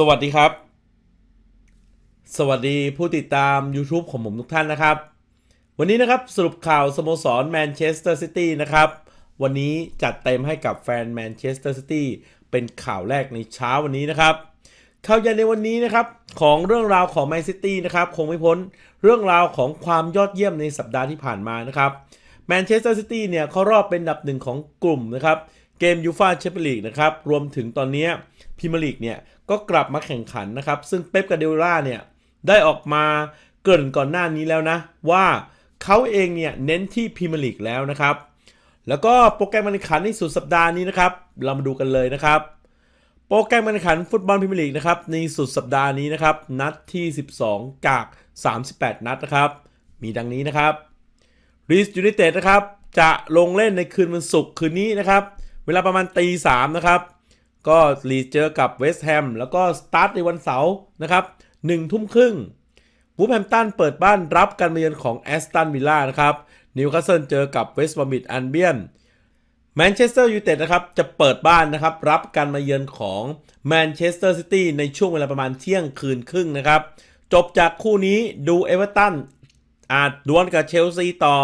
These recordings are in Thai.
สวัสดีครับ สวัสดีผู้ติดตาม YouTube ของผมทุกท่านนะครับ วันนี้นะครับสรุปข่าวสโมสรแมนเชสเตอร์ซิตี้นะครับ วันนี้จัดเต็มให้กับแฟนแมนเชสเตอร์ซิตี้เป็นข่าวแรกในเช้าวันนี้นะครับ ข่าวใหญ่ในวันนี้นะครับ ของเรื่องราวของแมนซิตี้นะครับคงไม่พ้นเรื่องราวของความยอดเยี่ยมในสัปดาห์ที่ผ่านมานะครับแมนเชสเตอร์ซิตี้เนี่ยเขารอบเป็นอันดับหนึ่งของกลุ่มนะครับเกมยูฟาแชมเปี้ยนลีกนะครับรวมถึงตอนนี้ พรีเมียร์ลีกเนี่ยก็กลับมาแข่งขันนะครับ ซึ่งเป๊ปกาเดล่าเนี่ยได้ออกมาเกินก่อนหน้านี้แล้วนะ ว่าเขาเองเนี่ยเน้นที่พรีเมียร์ลีกแล้วนะครับ แล้วก็โปรแกรมการแข่งขันในสุดสัปดาห์นี้นะครับ เรามาดูกันเลยนะครับ โปรแกรมการแข่งขันฟุตบอลพรีเมียร์ลีกนะครับในสุดสัปดาห์นี้นะครับ นัดที่ 12 จาก 38 นัดนะครับ มีดังนี้นะครับรีสยูไนเต็ดนะครับจะลงเล่นในคืนวันศุกร์คืนนี้นะครับ เวลาประมาณตีสามนะครับ ก็ลีเจอกับเวสต์แฮมแล้วก็สตาร์ทในวันเสาร์นะครับหนึ่งทุ่มครึ่งวูแฮมตันเปิดบ้านรับการมาเยือนของแอสตันวิลล่านะครับนิวคาสเซิลเจอกับเวสต์บอมิดอันเบียนแมนเชสเตอร์ยูไนเต็ดนะครับจะเปิดบ้านนะครับรับการมาเยือนของแมนเชสเตอร์ซิตี้ในช่วงเวลาประมาณเที่ยงคืนครึ่งนะครับ จบจากคู่นี้ดูเอเวอร์ตันอาจดวลกับเชลซีต่อ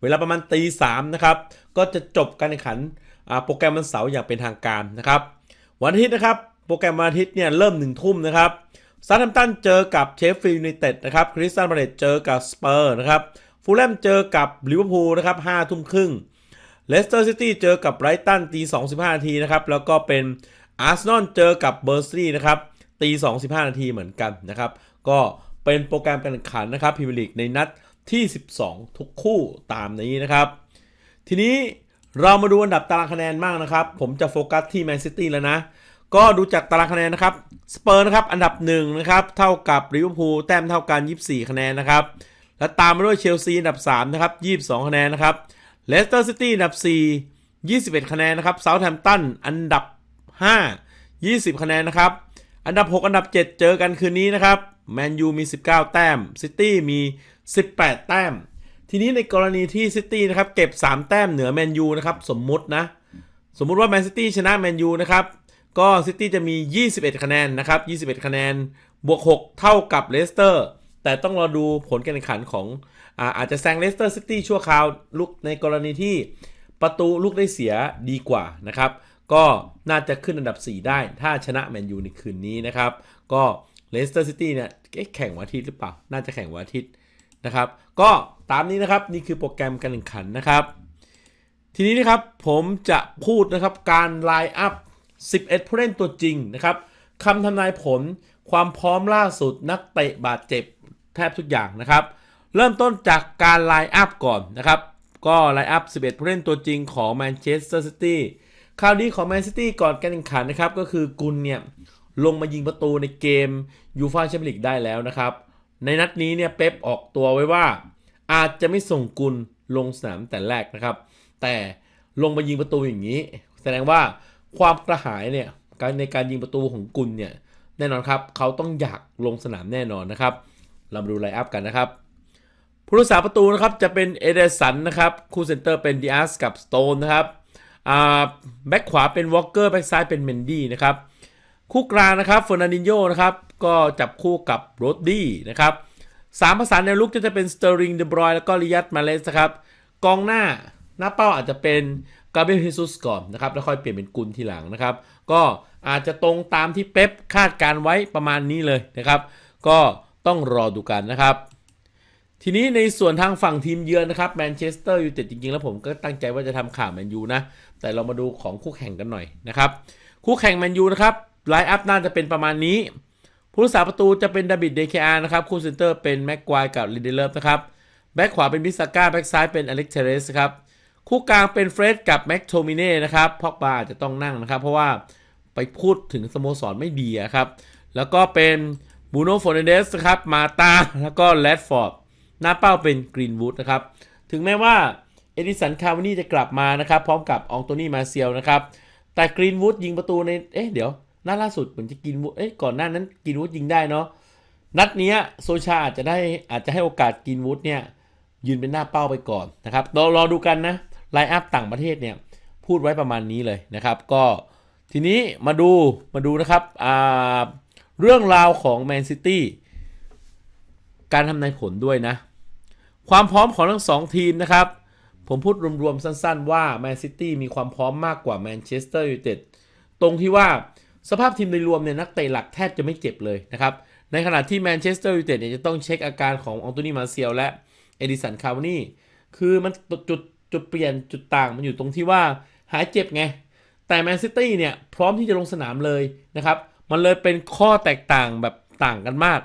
เวลาประมาณตีสามนะครับ ก็จะจบการแข่งขันโปรแกรมวันเสาร์อย่างเป็นทางการนะครับ วันอาทิตย์นะครับ โปรแกรมวันอาทิตย์เนี่ยเริ่มหนึ่งทุ่มนะครับซาร์แฮมตันเจอกับเชฟฟิลด์ยูไนเต็ดนะครับคริสตันบาเลตเจอกับสเปอร์นะครับฟูลแลมเจอกับลิเวอร์พูลนะครับห้าทุ่มครึ่งเลสเตอร์ซิตี้เจอกับไรตันตีสองสิบห้านาทีนะครับแล้วก็เป็นอาร์เซนอลเจอกับเบอร์ซีนะครับตีสองสิบห้านาทีเหมือนกันนะครับก็เป็นโปรแกรมการแข่งขันนะครับพรีเมียร์ลีกในนัดที่ 12 ทุกคู่ตามนี้นะครับ ทีนี้ เรามาดูอันดับตารางคะแนนบ้างนะครับ ผมจะโฟกัสที่แมนซิตี้แล้วนะ ก็ดูจากตารางคะแนนนะครับ สเปอร์นะครับ อันดับ1นะครับ เท่ากับลิเวอร์พูลแต้มเท่ากัน 24 คะแนนนะครับ และตามมาด้วยเชลซีอันดับ3นะครับ 22 คะแนนนะครับ เลสเตอร์ซิตี้อันดับ 4 21 คะแนนนะครับเซาท์แฮมป์ตันอันดับ 5 20 คะแนนนะครับ อันดับ 6 อันดับ 7 เจอกันคืนนี้นะครับ แมนยูมี 19 แต้ม ซิตี้มี 18 แต้ม ทีนี้ในกรณีที่ซิตี้นะครับเก็บ 3 แต้มเหนือแมนยูนะครับสมมุตินะ สมมุติว่าแมนซิตี้ชนะแมนยูนะครับ ก็ซิตี้จะมี 21 คะแนนนะครับ 21 คะแนนบวก 6 เท่ากับเลสเตอร์แต่ต้องรอดูผลการแข่งขันของอาอาจจะแซงเลสเตอร์ซิตี้ชั่วคราวลุกในกรณีที่ประตูลูกได้เสียดีกว่านะครับ ก็น่าจะขึ้นอันดับ 4 ได้ ถ้าชนะแมนยูในคืนนี้นะครับ ก็เลสเตอร์ซิตี้เนี่ยแข่งวันอาทิตย์หรือเปล่า น่าจะแข่งวันอาทิตย์นะครับ ก็ ตามนี้นะครับนี่คือโปรแกรมการแข่งขันนะครับ ทีนี้นะครับผมจะพูดนะครับการไลน์อัพ 11 ผู้เล่นตัวจริงนะครับคำทำนายผลความพร้อมล่าสุดนักเตะบาดเจ็บแทบทุกอย่างนะครับ เริ่มต้นจากการไลน์อัพก่อนนะครับ ก็ไลน์อัพ 11 ผู้เล่นตัวจริงของแมนเชสเตอร์ซิตี้ข่าวดีของแมนซิตี้ก่อนการแข่งขันนะครับ ก็คือกุลเนี่ยลงมายิงประตูในเกมยูฟ่าแชมเปี้ยนลีกได้แล้วนะครับ ในนัดนี้เนี่ยเป๊ปออกตัวไว้ว่า อาจจะไม่ส่งกุลลงสนามแต่แรกนะครับ แต่ลงมายิงประตูอย่างนี้ แสดงว่าความกระหายเนี่ยการในการยิงประตูของกุลเนี่ยแน่นอนครับ เขาต้องอยากลงสนามแน่นอนนะครับ เรามาดูไลน์อัพกันนะครับผู้รักษาประตูนะครับจะเป็นเอเดสันนะครับคู่เซนเตอร์เป็นดิอาสกับสโตนนะครับอ่าแบ็คขวาเป็นวอลเกอร์แบ็คซ้ายเป็นเมนดี้นะครับคู่กลางนะครับเฟอร์นันดินโยนะครับก็จับคู่กับโรดดี้นะครับ สามประสานแนวลุกจะเป็นสเตอริงเดบรอยแล้วก็ริยัตมาเลสนะครับ กองหน้าหน้าเป้าอาจจะเป็นกาเบรียลเฮซุสก่อนนะครับ แล้วค่อยเปลี่ยนเป็นกุลทีหลังนะครับ ก็อาจจะตรงตามที่เป๊ปคาดการไว้ประมาณนี้เลยนะครับ ก็ต้องรอดูกันนะครับ ทีนี้ในส่วนทางฝั่งทีมเยือนนะครับแมนเชสเตอร์ยูไนเต็ดจริงๆ แล้วผมก็ตั้งใจว่าจะทำข่าวแมนยูนะ แต่เรามาดูของคู่แข่งกันหน่อยนะครับ คู่แข่งแมนยูนะครับไลน์อัพน่าจะเป็นประมาณนี้ ผู้รักษาประตูจะเป็นดาบิดเดคอาร์นะครับ คู่เซนเตอร์เป็นแม็กควายกับลินเดเลฟนะครับ แบ็คขวาเป็นบิสก้า แบ็คซ้ายเป็นอเล็กเทเรสครับ คู่กลางเป็นเฟรดกับแม็กโทมิเน่นะครับพอกบาอาจจะต้องนั่งนะครับ เพราะว่าไปพูดถึงสโมสรไม่ดีครับ แล้วก็เป็นบูโน่ฟอร์นเดสครับ มาตา แล้วก็แรดฟอร์ด หน้าเป้าเป็นกรีนวูดนะครับ ถึงแม้ว่าเอดิสันคาวานี่จะกลับมานะครับ พร้อมกับอองโตนี่มาเซียลนะครับ แต่กรีนวูดยิงประตูใน เอ๊ะ เดี๋ยว นัดล่าสุดเหมือนจะกินวูดเอ๊ะก่อนหน้านั้นกินวูดยิงได้เนาะนัดเนี้ยโซชาอาจจะได้อาจจะให้โอกาสกินวูดเนี่ยยืนเป็นหน้าเป้าไปก่อนนะครับรอรอดูกันนะไลน์อัพต่างประเทศเนี่ยพูดไว้ประมาณนี้เลยนะครับ ก็ทีนี้มาดูมาดูนะครับอ่าเรื่องราวของแมนซิตี้การทำนายผลด้วยนะ ความพร้อมของทั้งสองทีมนะครับ ผมพูดรวมๆสั้นๆว่าแมนซิตี้มีความพร้อมมากกว่าแมนเชสเตอร์ยูไนเต็ดตรงที่ว่า สภาพทีมโดยรวมเนี่ยนักเตะหลักแทบจะไม่เจ็บเลยนะครับ ในขณะที่แมนเชสเตอร์ยูไนเต็ดเนี่ยจะต้องเช็คอาการของอองโตนีมาเซียลและเอดิสันคาวานี่คือมันจุดจุดเปลี่ยนจุดต่างมันอยู่ตรงที่ว่าหายเจ็บไง แต่แมนซิตี้เนี่ยพร้อมที่จะลงสนามเลยนะครับ มันเลยเป็นข้อแตกต่างแบบต่างกันมาก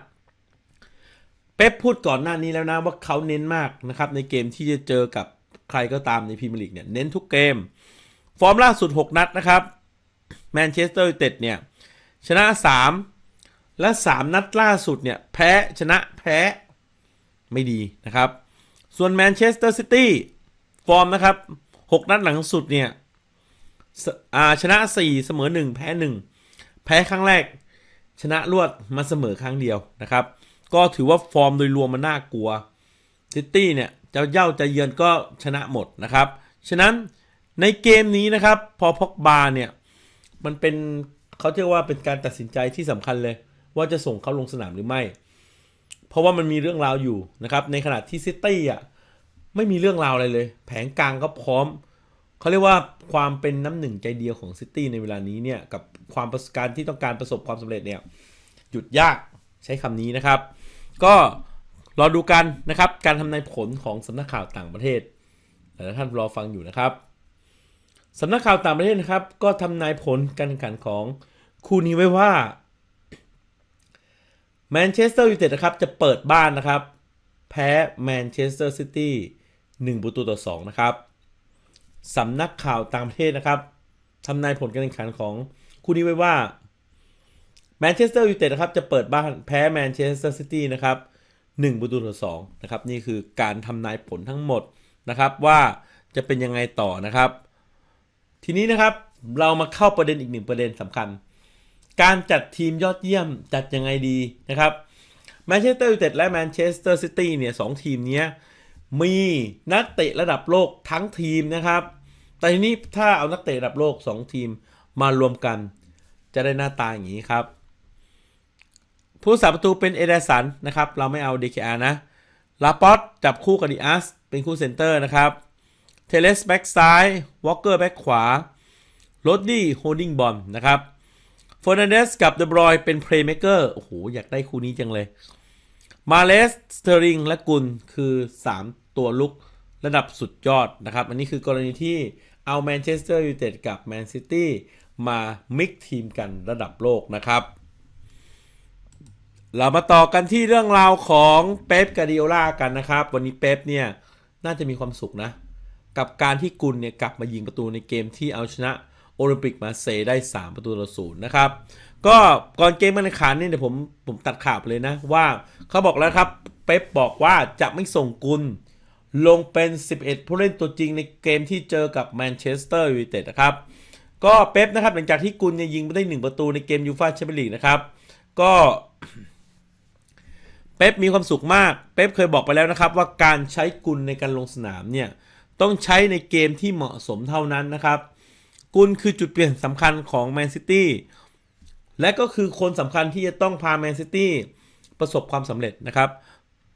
เป๊ปพูดก่อนหน้านี้แล้วนะว่าเขาเน้นมากนะครับ ในเกมที่จะเจอกับใครก็ตามในพรีเมียร์ลีกเนี่ยเน้นทุกเกม ฟอร์มล่าสุด 6 นัดนะครับ แมนเชสเตอร์ยูไนเต็ดเนี่ยชนะ 3 และ 3 นัดล่าสุดเนี่ยแพ้ชนะแพ้ไม่ดีนะครับ ส่วนแมนเชสเตอร์ซิตี้ฟอร์มนะครับ 6 นัดหลังสุดเนี่ยชนะ 4 เสมอ 1 แพ้ 1 แพ้ครั้งแรก ชนะรวดมาเสมอครั้งเดียวนะครับ ก็ถือว่าฟอร์มโดยรวมมันน่ากลัวซิตี้เนี่ยจะเย่าจะเยือนก็ชนะหมดนะครับ ฉะนั้นในเกมนี้นะครับ พอพอกบาเนี่ย มันเป็นเขาเรียกว่าเป็นการตัดสินใจที่สำคัญเลย ว่าจะส่งเขาลงสนามหรือไม่ เพราะว่ามันมีเรื่องราวอยู่นะครับ ในขณะที่ซิตี้อะไม่มีเรื่องราวอะไรเลย แผงกลางก็พร้อมเขาเรียกว่าความเป็นน้ำหนึ่งใจเดียวของซิตี้ในเวลานี้เนี่ยกับความประสบการณ์ที่ต้องการประสบความสำเร็จเนี่ยหยุดยากใช้คำนี้นะครับ ก็รอดูกันนะครับ การทำนายผลของสำนักข่าวต่างประเทศแต่ท่านรอฟังอยู่นะครับ สำนักข่าวต่างประเทศนะครับ ก็ทำนายผลการแข่งขันของคู่นี้ไว้ว่าแมนเชสเตอร์ยูไนเต็ดนะครับจะเปิดบ้านนะครับ แพ้แมนเชสเตอร์ซิตี้1ประตูต่อ2นะครับสำนักข่าวต่างประเทศนะครับทำนายผลการแข่งขันของคู่นี้ไว้ว่าแมนเชสเตอร์ยูไนเต็ดนะครับจะเปิดบ้านแพ้แมนเชสเตอร์ซิตี้นะครับ1ประตูต่อ2นะครับนี่คือการทำนายผลทั้งหมดนะครับว่าจะเป็นยังไงต่อนะครับ ทีนี้นะครับเรามาเข้าประเด็นอีกหนึ่งประเด็นสำคัญ การจัดทีมยอดเยี่ยมจัดยังไงดีนะครับแมนเชสเตอร์ยูไนเต็ดและแมนเชสเตอร์ซิตี้เนี่ยสองทีมนี้มีนักเตะระดับโลกทั้งทีมนะครับ แต่ทีนี้ถ้าเอานักเตะระดับโลก 2 ทีมมารวมกัน จะได้หน้าตาอย่างนี้ครับ ผู้สาประตูเป็นเอเดสันนะครับ เราไม่เอา DKR นะ ลาปอตจับคู่กับดิอัสเป็นคู่เซนเตอร์นะครับ เทเลสแบ็กซ้ายวอลเกอร์แบ็กขวาโรดดี้โฮดดิ้งบอลนะครับฟอร์นันเดสกับเดบรอยเป็นเพลย์เมเกอร์โอ้โห อยากได้คู่นี้จังเลย มาเลสสเตอริงและกุลคือ 3 ตัวลุกระดับสุดยอดนะครับ อันนี้คือกรณีที่เอาแมนเชสเตอร์ยูไนเต็ดกับแมนซิตี้มามิกทีมกันระดับโลกนะครับ เรามาต่อกันที่เรื่องราวของเป๊ปกาดิโอลากันนะครับ วันนี้เป๊ปเนี่ย น่าจะมีความสุขนะ กับการที่กุลเนี่ยกลับมายิงประตูในเกมที่เอาชนะโอลิมปิกมาเซได้ 3 ประตูต่อศูนย์นะครับ ก็ก่อนเกมมันขานนี่เดี๋ยวผมผมตัดข่าวไปเลยนะว่าเขาบอกแล้วครับเป๊ปบอกว่าจะไม่ส่งกุลลงเป็น 11 ผู้เล่นตัวจริงในเกมที่เจอกับแมนเชสเตอร์ยูไนเต็ดนะครับก็เป๊ปนะครับหลังจากที่กุลเนี่ยยิงไปได้ 1 ประตูในเกมยูฟาแชมเปี้ยนลีกนะครับก็เป๊ปมีความสุขมาก เป๊ปเคยบอกไปแล้วนะครับว่าการใช้กุลในการลงสนามเนี่ย ต้องใช้ในเกมที่เหมาะสมเท่านั้นนะครับ กุลคือจุดเปลี่ยนสำคัญของแมนซิตี้และก็คือคนสำคัญที่จะต้องพาแมนซิตี้ประสบความสำเร็จนะครับ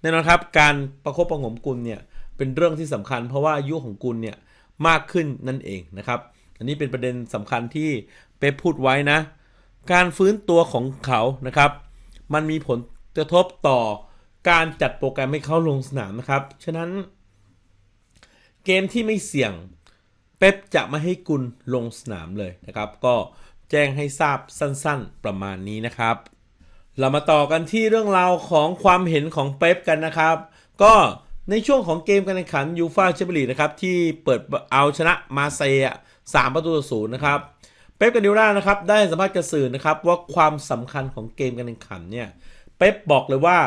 แน่นอนครับการประคบประงมกุลเนี่ยเป็นเรื่องที่สำคัญเพราะว่าอายุของกุลเนี่ยมากขึ้นนั่นเองนะครับ อันนี้เป็นประเด็นสำคัญที่เป๊ปพูดไว้นะ การฟื้นตัวของเขานะครับ มันมีผลกระทบต่อการจัดโปรแกรมให้เขาลงสนามนะครับ ฉะนั้น เกมที่ไม่เสี่ยง เป๊ปจะไม่ให้กุลลงสนามเลยนะครับ ก็แจ้งให้ทราบสั้นๆประมาณนี้นะครับ เรามาต่อกันที่เรื่องราวของความเห็นของเป๊ปกันนะครับ ก็ในช่วงของเกมการแข่งขันยูฟาแชมเปี้ยนลีกนะครับ ที่เปิดเอาชนะมาเซียสามประตูต่อศูนย์นะครับเป๊ปกาดิโอลานะครับได้สัมภาษณ์กระสื่อนะครับว่าความสำคัญของเกมการแข่งขันเนี่ยเป๊ปบอกเลยว่า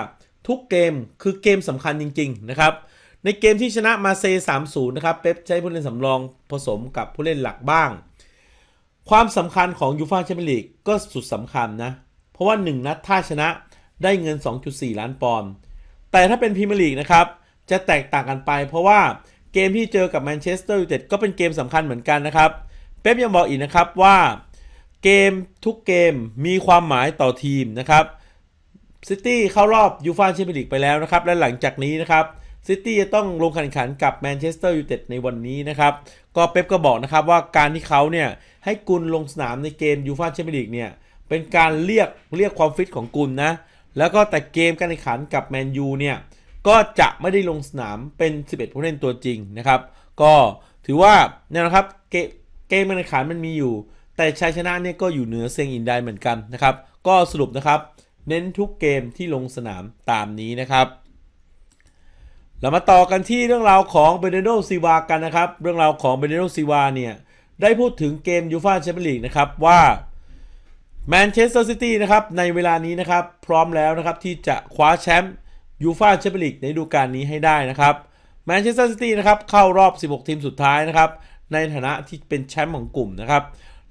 ทุกเกมคือเกมสำคัญจริง ๆ นะครับ ในเกมที่ชนะมาเซย์3-0 นะครับ เป๊ปใช้ผู้เล่นสำรองผสมกับผู้เล่นหลักบ้าง ความสำคัญของยูฟ่าแชมเปี้ยนลีกก็สุดสำคัญนะ เพราะว่า 1 นัดถ้าชนะได้เงิน 2.4 ล้านปอนด์แต่ถ้าเป็นพรีเมียร์ลีกนะครับ จะแตกต่างกันไป เพราะว่าเกมที่เจอกับแมนเชสเตอร์ยูไนเต็ดก็เป็นเกมสำคัญเหมือนกันนะครับ เป๊ปยังบอกอีกนะครับว่าเกมทุกเกมมีความหมายต่อทีมนะครับซิตี้เข้ารอบยูฟ่าแชมเปี้ยนลีกไปแล้วนะครับ และหลังจากนี้นะครับ ซิตี้จะต้องลงแข่งขันกับแมนเชสเตอร์ยูไนเต็ดในวันนี้นะครับ ก็เป๊ปก็บอกนะครับว่าการที่เขาเนี่ยให้กุลลงสนามในเกมยูฟ่าแชมเปี้ยนลีกเนี่ยเป็นการเรียกเรียกความฟิตของกุลนะ แล้วก็แต่เกมการแข่งขันกับแมนยูเนี่ยก็จะไม่ได้ลงสนามเป็น 11 ผู้เล่นตัวจริงนะครับ ก็ถือว่าเนี่ยนะครับเกมเกมการแข่งขันมันมีอยู่ แต่ชัยชนะเนี่ยก็อยู่เหนือเซงอินไดเหมือนกันนะครับ ก็สรุปนะครับ เน้นทุกเกมที่ลงสนามตามนี้นะครับ เรามาต่อกันที่เรื่องราวของเบเนโดซีวากันนะครับ เรื่องราวของเบเนโดซีวาเนี่ย ได้พูดถึงเกมยูฟ่าแชมเปี้ยนลีกนะครับว่าแมนเชสเตอร์ซิตี้นะครับในเวลานี้นะครับ พร้อมแล้วนะครับที่จะคว้าแชมป์ยูฟ่าแชมเปี้ยนลีกในฤดูกาลนี้ให้ได้นะครับแมนเชสเตอร์ซิตี้นะครับเข้ารอบ 16 ทีมสุดท้ายนะครับ ในฐานะที่เป็นแชมป์ของกลุ่มนะครับ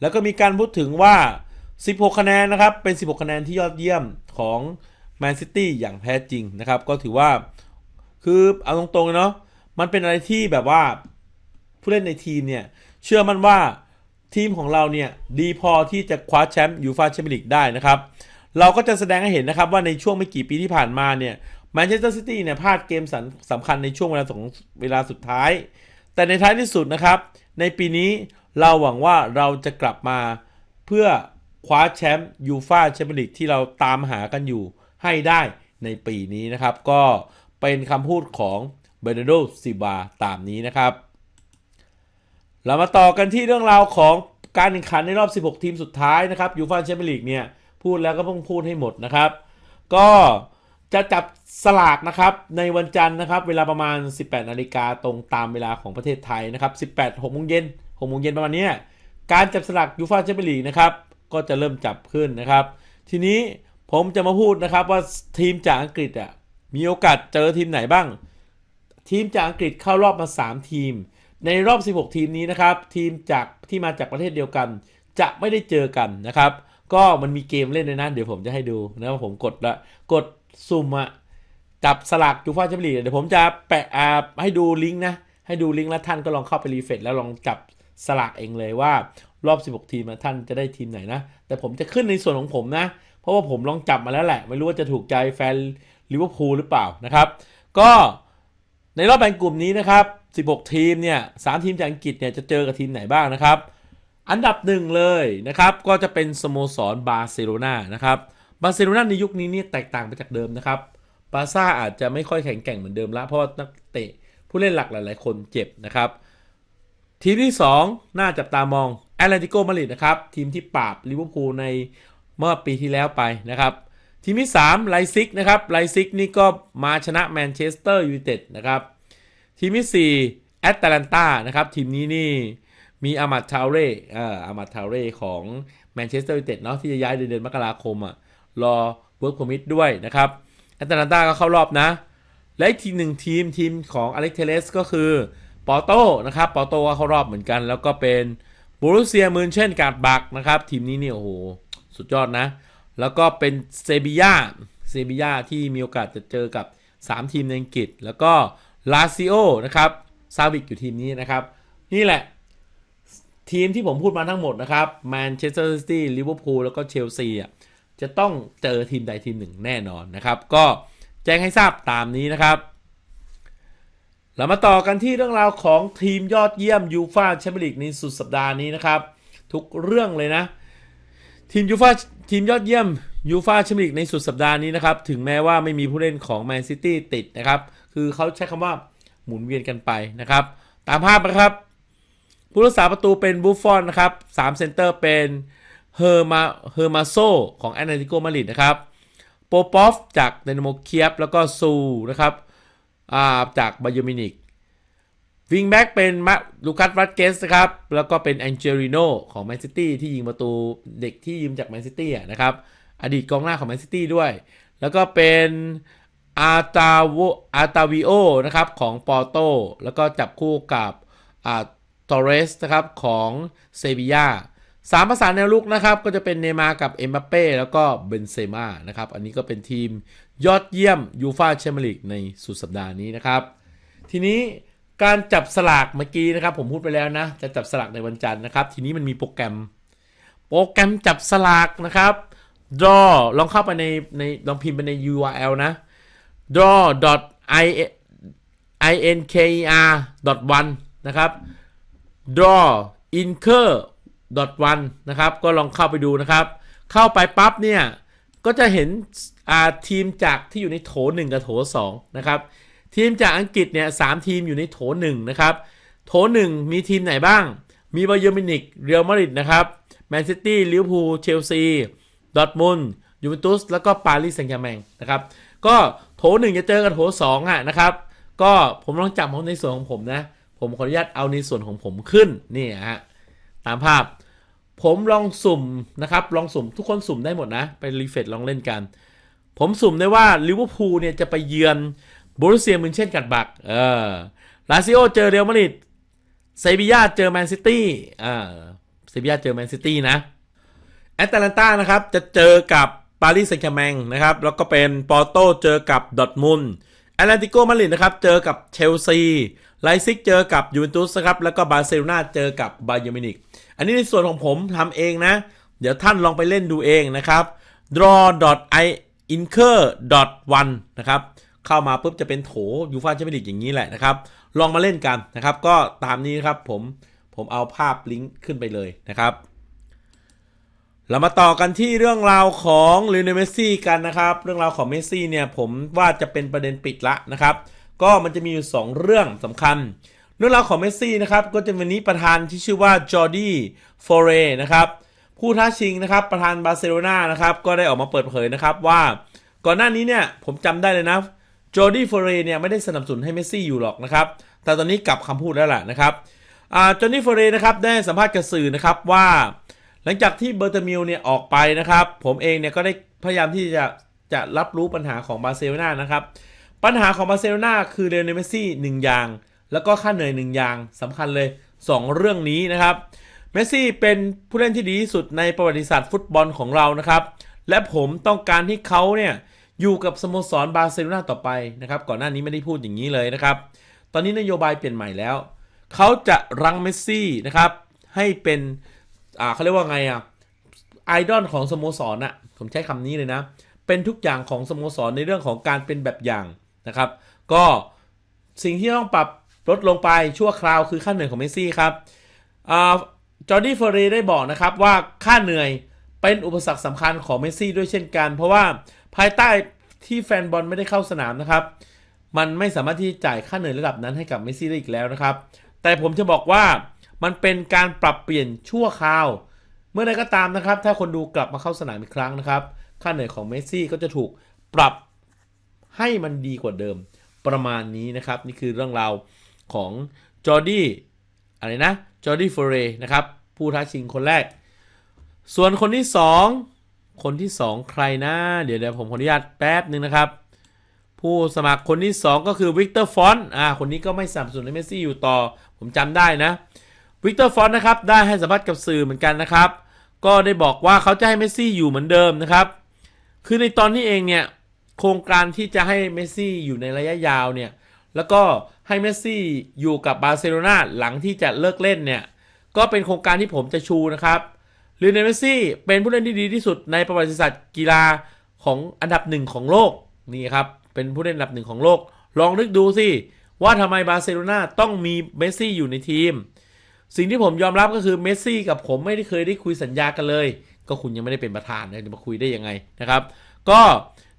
แล้วก็มีการพูดถึงว่า 16 คะแนนนะครับ เป็น 16 คะแนนที่ยอดเยี่ยมของแมนซิตี้อย่างแท้จริงนะครับ ก็ถือว่า คือเอาตรงๆเนาะมันเป็นอะไรที่แบบว่าผู้เล่นในทีมเนี่ย เชื่อมั่นว่าทีมของเราเนี่ยดีพอที่จะคว้าแชมป์ยูฟาแชมเปี้ยนลีกได้นะครับ เราก็จะแสดงให้เห็นนะครับว่าในช่วงไม่กี่ปีที่ผ่านมาเนี่ยแมนเชสเตอร์ซิตี้เนี่ยพลาดเกมสำคัญในช่วงเวลาของเวลาสุดท้าย แต่ในท้ายที่สุดนะครับ ในปีนี้เราหวังว่าเราจะกลับมาเพื่อคว้าแชมป์ยูฟาแชมเปี้ยนลีกที่เราตามหากันอยู่ให้ได้ในปีนี้นะครับ ก็ เป็นคำพูดของเบรนโดซิบาตามนี้นะครับ เรามาต่อกันที่เรื่องราวของการแข่งขันในรอบ 16 ทีมสุดท้ายนะครับยูฟ่าแชมเปี้ยนลีกเนี่ยพูดแล้วก็ต้องพูดให้หมดนะครับ ก็จะจับสลากนะครับในวันจันทร์นะครับ เวลาประมาณ 18 นาฬิกาตรงตามเวลาของประเทศไทยนะครับ 18 6โมงเย็น6โมงเย็นประมาณนี้การจับสลากยูฟ่าแชมเปี้ยนลีกนะครับก็จะเริ่มจับขึ้นนะครับ ทีนี้ผมจะมาพูดนะครับว่าทีมจากอังกฤษอะ มีโอกาสเจอทีมไหนบ้าง ทีมจากอังกฤษเข้ารอบมา 3 ทีม ในรอบ 16 ทีมนี้นะครับ ทีมจากที่มาจากประเทศเดียวกัน จะไม่ได้เจอกันนะครับ ก็มันมีเกมเล่นเลยนะเดี๋ยวผมจะให้ดูนะผมกดละกดซุ่มอะจับสลักยูฟ่าแชมเปี้ยนลีกเดี๋ยวผมจะแปะอ่าให้ดูลิงก์นะ ให้ดูลิงก์แล้วท่านก็ลองเข้าไปรีเฟรชแล้วลองจับสลักเองเลยว่ารอบ 16 ทีมท่านจะได้ทีมไหนนะ แต่ผมจะขึ้นในส่วนของผมนะ เพราะว่าผมลองจับมาแล้วแหละ ไม่รู้ว่าจะถูกใจแฟน ลิเวอร์พูลหรือเปล่านะครับ ก็ในรอบแบ่งกลุ่มนี้นะครับ 16 ทีมเนี่ยสทีมจากอังกฤษเนี่ยจะเจอกับทีมไหนบ้างนะครับ อันดับหนึ่งเลยนะครับ ก็จะเป็นสโมสรบาร์เซโลนานะครับบาร์เซโลนาในยุคนี้เนี่ยแตกต่างไปจากเดิมนะครับบาซ่าอาจจะไม่ค่อยแข็งแกร่งเหมือนเดิมละเพราะว่านักเตะผู้เล่นหลักหลาย ๆ คนเจ็บนะครับทีมที่ 2 น่าจับตามองแอตเลติโกมาดริดนะครับ ทีมที่ปราบลิเวอร์พูลในเมื่อปีที่แล้วไปนะครับ ทีมที่3ไลซิกนะครับไลซิกนี่ก็มาชนะแมนเชสเตอร์ยูไนเต็ดนะครับ ทีมที่4แอตแลนตานะครับทีมนี้นี่มีอามัดทาวเร่อ่ออามัดทาวเร่ของแมนเชสเตอร์ยูไนเต็ดเนาะที่จะย้ายเดือนมกราคมอะรอเวิร์กพอมิทด้วยนะครับแอตแลนตาก็เข้ารอบนะ และอีกทีหนึ่งทีมทีมของอเล็กเทเลสก็คือปอโต้นะครับปอโต้ก็เข้ารอบเหมือนกัน แล้วก็เป็นบูรุเซียมืนเช่นการบักนะครับ ทีมนี้นี่โอ้โห สุดยอดนะ แล้วก็เป็นเซบียาเซบียาที่มีโอกาสจะเจอกับ 3 ทีมในอังกฤษ แล้วก็ลาซิโอนะครับซาวิกอยู่ทีมนี้นะครับ นี่แหละ ทีมที่ผมพูดมาทั้งหมดนะครับแมนเชสเตอร์ซิตี้ลิเวอร์พูลแล้วก็เชลซีอะจะต้องเจอทีมใดทีมหนึ่งแน่นอนนะครับ ก็แจ้งให้ทราบตามนี้นะครับเรามาต่อกันที่เรื่องราวของทีมยอดเยี่ยมยูฟาแชมเปี้ยนลีกในสุดสัปดาห์นี้นะครับ ทุกเรื่องเลยนะ ทีมยูฟา ทีมยอดเยี่ยมยูฟาแชมเปี้ยนลีกในสุดสัปดาห์นี้นะครับ ถึงแม้ว่าไม่มีผู้เล่นของแมนซิตี้ติดนะครับ คือเขาใช้คำว่าหมุนเวียนกันไปนะครับ ตามภาพนะครับ ผู้รักษาประตูเป็นบูฟฟอนนะครับ3เซนเตอร์เป็นเฮอร์มาเฮอร์มาโซของแอตเลติโกมาริดนะครับโปปอฟจากเดนโมเคียบแล้วก็ซูนะครับจากบาโยมินิก วิงแบ็กเป็นมาลูคัสวัตเกสนะครับ แล้วก็เป็นแองเจลิโนของแมนซิตี้ที่ยิงประตูเด็กที่ยืมจากแมนซิตี้นะครับ อดีตกองหน้าของแมนซิตี้ด้วย แล้วก็เป็นอาตาโวอาตาวิโอนะครับของปอร์โต แล้วก็จับคู่กับอ่าตอเรสนะครับของเซบียาสามประสานแนวลุกนะครับ ก็จะเป็นเนมากับเอ็มบัปเป้แล้วก็เบนเซม่านะครับ อันนี้ก็เป็นทีมยอดเยี่ยมยูฟาแชมเปี้ยนลีกในสุดสัปดาห์นี้นะครับ ทีนี้ การจับสลากเมื่อกี้นะครับ ผมพูดไปแล้วนะ จะจับสลากในวันจันทร์นะครับ ทีนี้มันมีโปรแกรม โปรแกรมจับสลากนะครับ draw ลองเข้าไปในในลองพิมพ์ไปใน URL นะ draw i i n k e r one นะครับ draw incur one นะครับ ก็ลองเข้าไปดูนะครับ เข้าไปปั๊บเนี่ย ก็จะเห็นอาทีมจากที่อยู่ในโถ 1 กับโถ 2 นะครับ ทีมจากอังกฤษเนี่ยสามทีมอยู่ในโถ1นะครับ โถ1มีทีมไหนบ้าง มีบาเยอร์มินิกเรอัลมาดริดนะครับแมนซิตี้ลิเวอร์พูลเชลซีดอร์ทมุนยูเวนตุสแล้วก็ปารีสแซงต์แชร์แมงนะครับ ก็โถ1จะเจอกับโถ2อะนะครับ ก็ผมลองจับของในส่วนของผมนะ ผมขออนุญาตเอาในส่วนของผมขึ้นนี่ฮะตามภาพ ผมลองสุ่มนะครับ ลองสุ่มทุกคนสุ่มได้หมดนะ ไปรีเฟรชลองเล่นกัน ผมสุ่มได้ว่าลิเวอร์พูลเนี่ยจะไปเยือน บรูเซียมินเช่นกัดบัก เออลาซิโอเจอเรอัลมาดริดเซบียาเจอแมนซิตี้อ่าเซบียาเจอแมนซิตี้นะแอตแลนตานะครับ จะเจอกับปารีสแซงต์แชร์แมงนะครับ แล้วก็เป็นปอร์โตเจอกับดอทมุนแอตเลติโกมาดริดนะครับ เจอกับเชลซี ไลซิกเจอกับยูเวนตุสครับ แล้วก็บาร์เซโลนาเจอกับบาเยอร์มินิก อันนี้ในส่วนของผมทำเองนะ เดี๋ยวท่านลองไปเล่นดูเองนะครับ draw i incur one นะครับ เข้ามาปุ๊บจะเป็นโถยูฟ่าแชมเปี้ยนลีกอย่างนี้แหละนะครับ ลองมาเล่นกันนะครับ ก็ตามนี้ครับผมผมเอาภาพลิงก์ขึ้นไปเลยนะครับ เรามาต่อกันที่เรื่องราวของลิเนเมสซี่กันนะครับ เรื่องราวของเมสซี่เนี่ยผมว่าจะเป็นประเด็นปิดละนะครับ ก็มันจะมีอยู่ 2 เรื่องสำคัญ เรื่องราวของเมสซี่นะครับ ก็จะวันนี้ประธานที่ชื่อว่าจอร์ดี้ฟอเรนะครับผู้ท้าชิงนะครับประธานบาร์เซโลนานะครับก็ได้ออกมาเปิดเผยนะครับว่า ก่อนหน้านี้เนี่ยผมจำได้เลยนะ จอร์ดี้ฟอเรเนี่ยไม่ได้สนับสนุนให้เมสซี่อยู่หรอกนะครับ แต่ตอนนี้กลับคำพูดแล้วแหละนะครับอ่าจอร์ดี้ฟอเรนะครับได้สัมภาษณ์กับสื่อนะครับว่า หลังจากที่เบอร์เตมิลเนี่ยออกไปนะครับ ผมเองเนี่ยก็ได้พยายามที่จะจะรับรู้ปัญหาของบาร์เซโลนานะครับ ปัญหาของบาร์เซโลนาคือเรอัลเมสซี่หนึ่งอย่าง แล้วก็ค่าเหนื่อยหนึ่งอย่างสำคัญเลย 2 เรื่องนี้นะครับเมสซี่เป็นผู้เล่นที่ดีที่สุดในประวัติศาสตร์ฟุตบอลของเรานะครับ และผมต้องการที่เขาเนี่ย อยู่กับสโมสรบาร์เซโลนาต่อไปนะครับ ก่อนหน้านี้ไม่ได้พูดอย่างนี้เลยนะครับ ตอนนี้นโยบายเปลี่ยนใหม่แล้ว เขาจะรังเมสซี่นะครับ ให้เป็นอ่าเขาเรียกว่าไงอะไอดอลของสโมสรน่ะผมใช้คำนี้เลยนะ เป็นทุกอย่างของสโมสรในเรื่องของการเป็นแบบอย่างนะครับ ก็สิ่งที่ต้องปรับลดลงไปชั่วคราวคือค่าเหนื่อยของเมสซี่ครับจอร์ดี้เฟอร์เรได้บอกนะครับว่าค่าเหนื่อยเป็นอุปสรรคสำคัญของเมสซี่ด้วยเช่นกัน เพราะว่า ภายใต้ที่แฟนบอลไม่ได้เข้าสนามนะครับ มันไม่สามารถที่จ่ายค่าเหนื่อยระดับนั้นให้กับเมสซี่ได้อีกแล้วนะครับ แต่ผมจะบอกว่ามันเป็นการปรับเปลี่ยนชั่วคราว เมื่อใดก็ตามนะครับ ถ้าคนดูกลับมาเข้าสนามอีกครั้งนะครับ ค่าเหนื่อยของเมสซี่ก็จะถูกปรับให้มันดีกว่าเดิมประมาณนี้นะครับ นี่คือเรื่องราวของจอร์ดี้อะไรนะจอร์ดี้ฟอเรนะครับผู้ท้าชิงคนแรก ส่วนคนที่ 2 คนที่ 2 ใครนะ เดี๋ยวเดี๋ยวผมขออนุญาตแป๊บหนึ่งนะครับ ผู้สมัครคนที่ 2 ก็คือวิกเตอร์ฟอนต์อ่าคนนี้ก็ไม่สับสนุนเมสซี่อยู่ต่อ ผมจำได้นะวิกเตอร์ฟอนต์นะครับ ได้ให้สัมภาษณ์กับสื่อเหมือนกันนะครับ ก็ได้บอกว่าเขาจะให้เมสซี่อยู่เหมือนเดิมนะครับ คือในตอนนี้เองเนี่ยโครงการที่จะให้เมสซี่อยู่ในระยะยาวเนี่ยแล้วก็ให้เมสซี่อยู่กับบาร์เซโลนาหลังที่จะเลิกเล่นเนี่ยก็เป็นโครงการที่ผมจะชูนะครับ ลิโอเนลเมสซี่เป็นผู้เล่นที่ดีที่สุดในประวัติศาสตร์กีฬาของอันดับหนึ่งของโลกนี่ครับเป็นผู้เล่นอันดับหนึ่งของโลก ลองนึกดูสิว่าทำไมบาร์เซโลนาต้องมีเมสซี่อยู่ในทีม สิ่งที่ผมยอมรับก็คือเมสซี่กับผมไม่ได้เคยได้คุยสัญญากันเลย ก็คุณยังไม่ได้เป็นประธานนะจะมาคุยได้ยังไงนะครับ ก็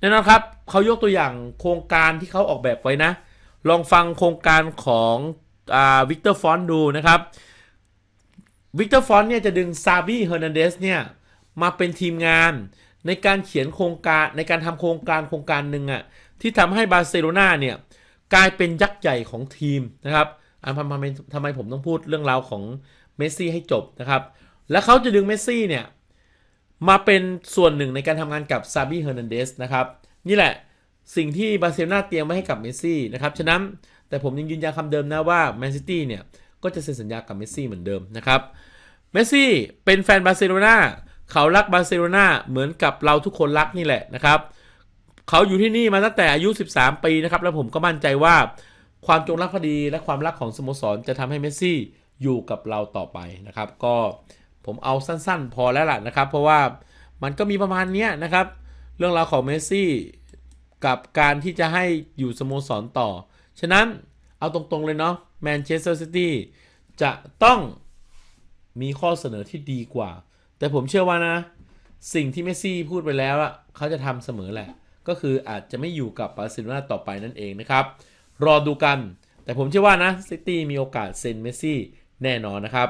แน่นอนครับเขายกตัวอย่างโครงการที่เขาออกแบบไว้นะ ลองฟังโครงการของวิกเตอร์ฟอนดูนะครับ วิกเตอร์ฟอนเนี่ยจะดึงซาบีเฮอร์นันเดสเนี่ยมาเป็นทีมงานในการเขียนโครงการในการทำโครงการโครงการหนึ่งอะที่ทำให้บาร์เซโลนาเนี่ยกลายเป็นยักษ์ใหญ่ของทีมนะครับอันทำไมทำไมผมต้องพูดเรื่องราวของเมสซี่ให้จบนะครับ และเขาจะดึงเมสซี่เนี่ยมาเป็นส่วนหนึ่งในการทำงานกับซาบีเฮอร์นันเดสนะครับ นี่แหละสิ่งที่บาร์เซโลนาเตรียมไว้ให้กับเมสซี่นะครับ ฉะนั้นแต่ผมยังยืนยันคำเดิมนะว่าแมนซิตี้เนี่ยก็จะเซ็นสัญญากับเมสซี่เหมือนเดิมนะครับ เมสซี่เป็นแฟนบาร์เซโลนาเขารักบาร์เซโลนาเหมือนกับเราทุกคนรักนี่แหละนะครับเขาอยู่ที่นี่มาตั้งแต่อายุ 13 ปีนะครับ แล้วผมก็มั่นใจว่าความจงรักภักดีและความรักของสโมสรจะทำให้เมสซี่อยู่กับเราต่อไปนะครับ ก็ผมเอาสั้นๆ พอแล้วล่ะนะครับ เพราะว่ามันก็มีประมาณนี้นะครับ เรื่องราวของเมสซี่กับการที่จะให้อยู่สโมสรต่อ ฉะนั้นเอาตรงๆเลยเนาะแมนเชสเตอร์ซิตี้จะต้อง มีข้อเสนอที่ดีกว่า แต่ผมเชื่อว่านะ สิ่งที่เมสซี่พูดไปแล้วอะเขาจะทำเสมอแหละ ก็คืออาจจะไม่อยู่กับบาร์เซโลนาต่อไปนั่นเองนะครับ รอดูกัน แต่ผมเชื่อว่านะซิตี้มีโอกาสเซ็นเมสซี่แน่นอนนะครับ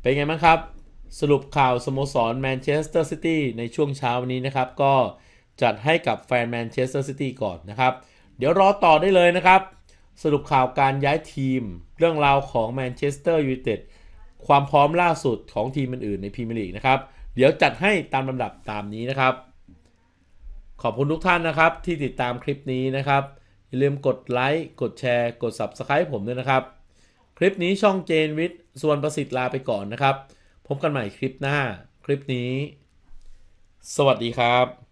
เป็นไงบ้างครับ สรุปข่าวสโมสรแมนเชสเตอร์ซิตี้ในช่วงเช้าวันนี้นะครับ ก็จัดให้กับแฟนแมนเชสเตอร์ซิตี้ก่อนนะครับ เดี๋ยวรอต่อได้เลยนะครับ สรุปข่าวการย้ายทีม เรื่องราวของแมนเชสเตอร์ยูไนเต็ด ความพร้อมล่าสุดของทีมอื่นๆในพรีเมียร์ลีกนะครับ เดี๋ยวจัดให้ตามลำดับตามนี้นะครับ ขอบคุณทุกท่านนะครับ ที่ติดตามคลิปนี้นะครับ อย่าลืมกดไลค์กดแชร์ กด Subscribe ผมด้วยนะครับ คลิปนี้ช่องเจนวิทย์ส่วนประสิทธิ์ลาไปก่อนนะครับ พบกันใหม่คลิปหน้า คลิปนี้ สวัสดีครับ